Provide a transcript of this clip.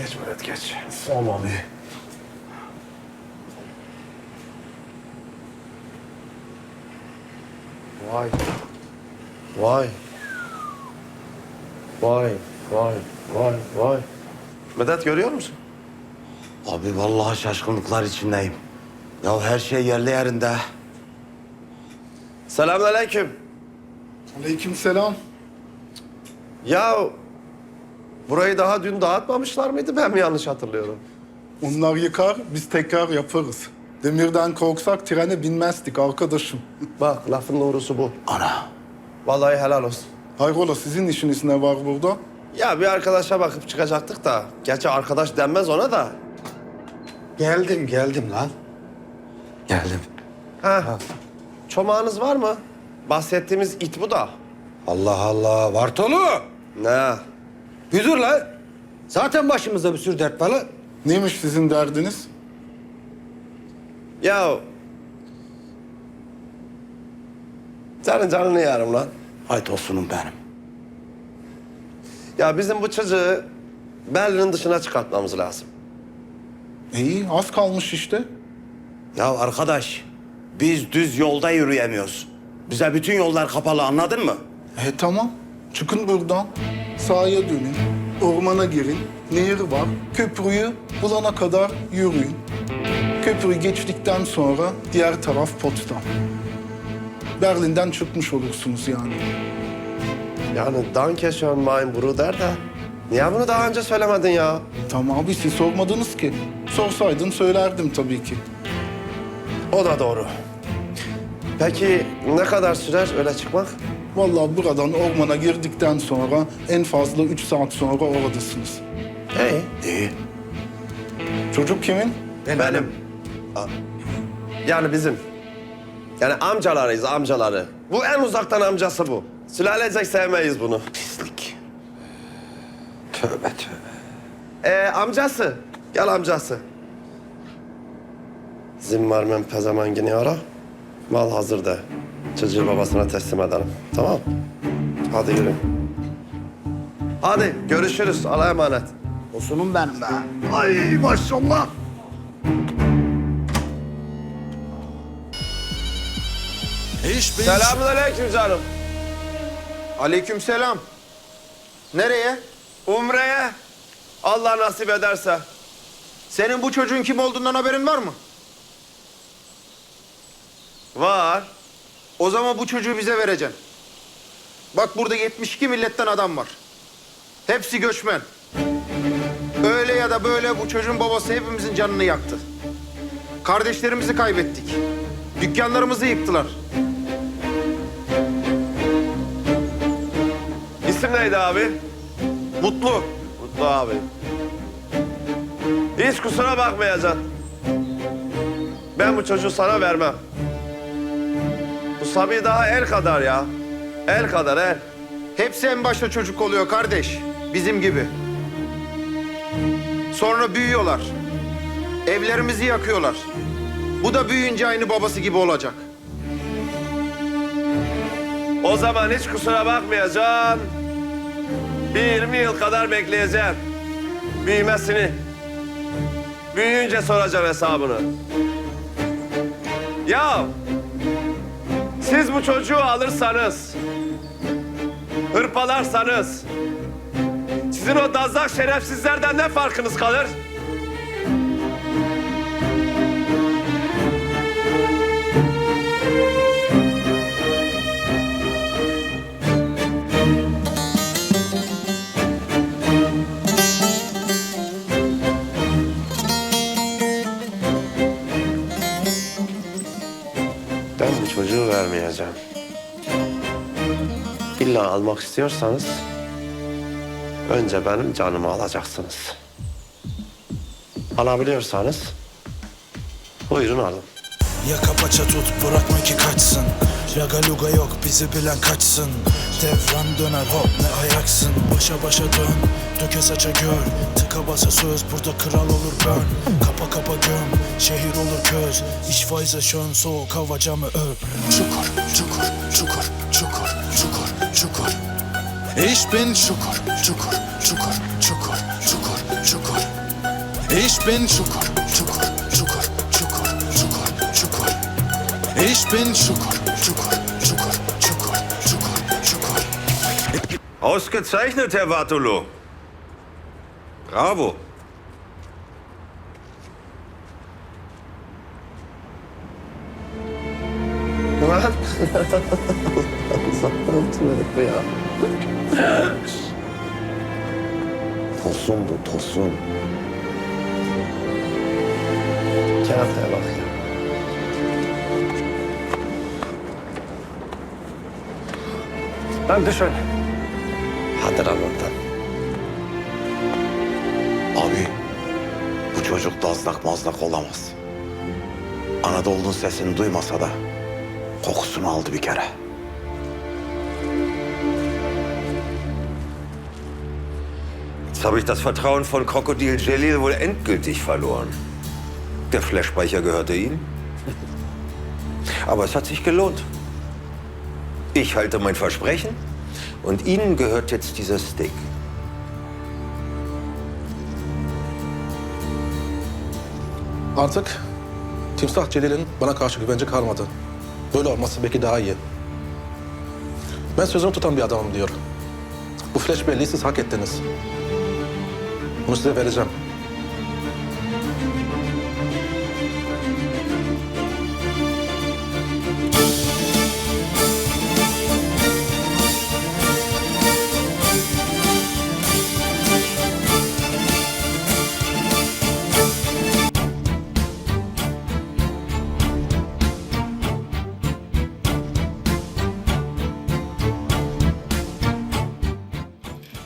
Geç Medet geç. Sağ ol abi. Vay. Vay. Vay, vay, vay, vay. Medet görüyor musun? Abi vallahi şaşkınlıklar içindeyim. Ya her şey yerli yerinde. Selamünaleyküm. Aleykümselam. Ya burayı daha dün dağıtmamışlar mıydı? Ben mi yanlış hatırlıyorum? Onlar yıkar, biz tekrar yaparız. Demirden korksak trene binmezdik arkadaşım. Bak lafın doğrusu bu. Ana. Vallahi helal olsun. Hayrola sizin işiniz ne var burada? Ya bir arkadaşa bakıp çıkacaktık da. Gerçi arkadaş denmez ona da. Geldim geldim lan. Geldim. Ha. Çomağınız var mı? Bahsettiğimiz it bu da. Allah Allah. Vartolu. Ne? Bir dur lan. Zaten başımızda bir sürü dert var lan. Neymiş sizin derdiniz? Ya... Senin canını yarım lan. Haydi olsunum benim. Ya bizim bu çocuğu Berlin'in dışına çıkartmamız lazım. İyi, az kalmış işte. Ya arkadaş, biz düz yolda yürüyemiyoruz. Bize bütün yollar kapalı anladın mı? E tamam, çıkın buradan. Sahaya dönün, ormana girin, nehir var. Köprüyü bulana kadar yürüyün. Köprüyü geçtikten sonra diğer taraf Potsdam. Berlin'den çıkmış olursunuz yani. Yani danke schön mein Bruder de. Niye bunu daha önce söylemedin ya? Tamam abi siz sormadınız ki. Sorsaydın söylerdim tabii ki. O da doğru. Peki ne kadar sürer öyle çıkmak? Vallahi buradan ormana girdikten sonra en fazla üç saat sonra oradasınız. İyi. İyi. Çocuk kimin? Benim. A- Yani bizim. Yani amcalarıyız amcaları. Bu en uzaktan amcası bu. Sülalecek sevmeyiz bunu. Pislik. Tövbe tövbe. Ee, amcası. Gel amcası. Zimmerman pezemengini ara. Mal hazır de. Çocuğu babasına teslim edelim. Tamam. Hadi yürü. Hadi görüşürüz. Allah'a emanet. Olsunum benim be. Ay maşallah. Ich bin Selamünaleyküm canım. Aleykümselam. Nereye? Umre'ye. Allah nasip ederse. Senin bu çocuğun kim olduğundan haberin var mı? Var. O zaman bu çocuğu bize vereceksin. Bak burada 72 milletten adam var. Hepsi göçmen. Öyle ya da böyle bu çocuğun babası hepimizin canını yaktı. Kardeşlerimizi kaybettik. Dükkanlarımızı yıktılar. İsim neydi abi? Mutlu. Mutlu abi. Hiç kusura bakmayacaksın. Ben bu çocuğu sana vermem. Bu Sabi daha el kadar ya. El kadar el. Hepsi en başta çocuk oluyor kardeş. Bizim gibi. Sonra büyüyorlar. Evlerimizi yakıyorlar. Bu da büyüyünce aynı babası gibi olacak. O zaman hiç kusura bakmayacaksın. Bir 20 yıl kadar bekleyeceksin. Büyümesini. Büyüyünce soracaksın hesabını. Ya siz bu çocuğu alırsanız, hırpalarsanız, sizin o dazlak şerefsizlerden ne farkınız kalır? Ben bu çocuğu vermeyeceğim. İlla almak istiyorsanız önce benim canımı alacaksınız. Alabiliyorsanız buyurun alın. Yaka paça tut bırakma ki kaçsın Raga luga yok bizi bilen kaçsın Devran döner hop ne ayaksın Başa başa dön döke saça gör Tıka basa söz burada kral olur bön Kapa kapa göm şehir olur köz İş faize şön soğuk hava camı ör Çukur çukur çukur çukur çukur çukur Ich bin çukur çukur çukur çukur çukur çukur Ich bin Çukur, Çukur, Çukur, Çukur, Çukur, Çukur. Ich bin Çukur, Çukur, Çukur, Çukur, Çukur, Çukur. Ausgezeichnet, Herr Vartolo. Bravo. Lan. Tümelik bu ya. Tosun bu, tosun. Kağıtaya bak ya. Dankeschön. Hadi lan oradan. Abi bu çocuk dazlak mazlak olamaz. Anadolu'nun sesini duymasa da kokusunu aldı bir kere. Jetzt habe ich das Vertrauen von Krokodil Jalil wohl endgültig verloren. Der Flashspeicher gehörte ihm. Aber es hat sich gelohnt. Ich halte mein Versprechen und Ihnen gehört jetzt dieser Stick. Artık Timsah Celil'in bana karşı güvence kalmadı. Böyle olması belki daha iyi. Ben sözümü tutan bir adamım diyor. Bu flash belleği siz hak ettiniz. Bunu size vereceğim.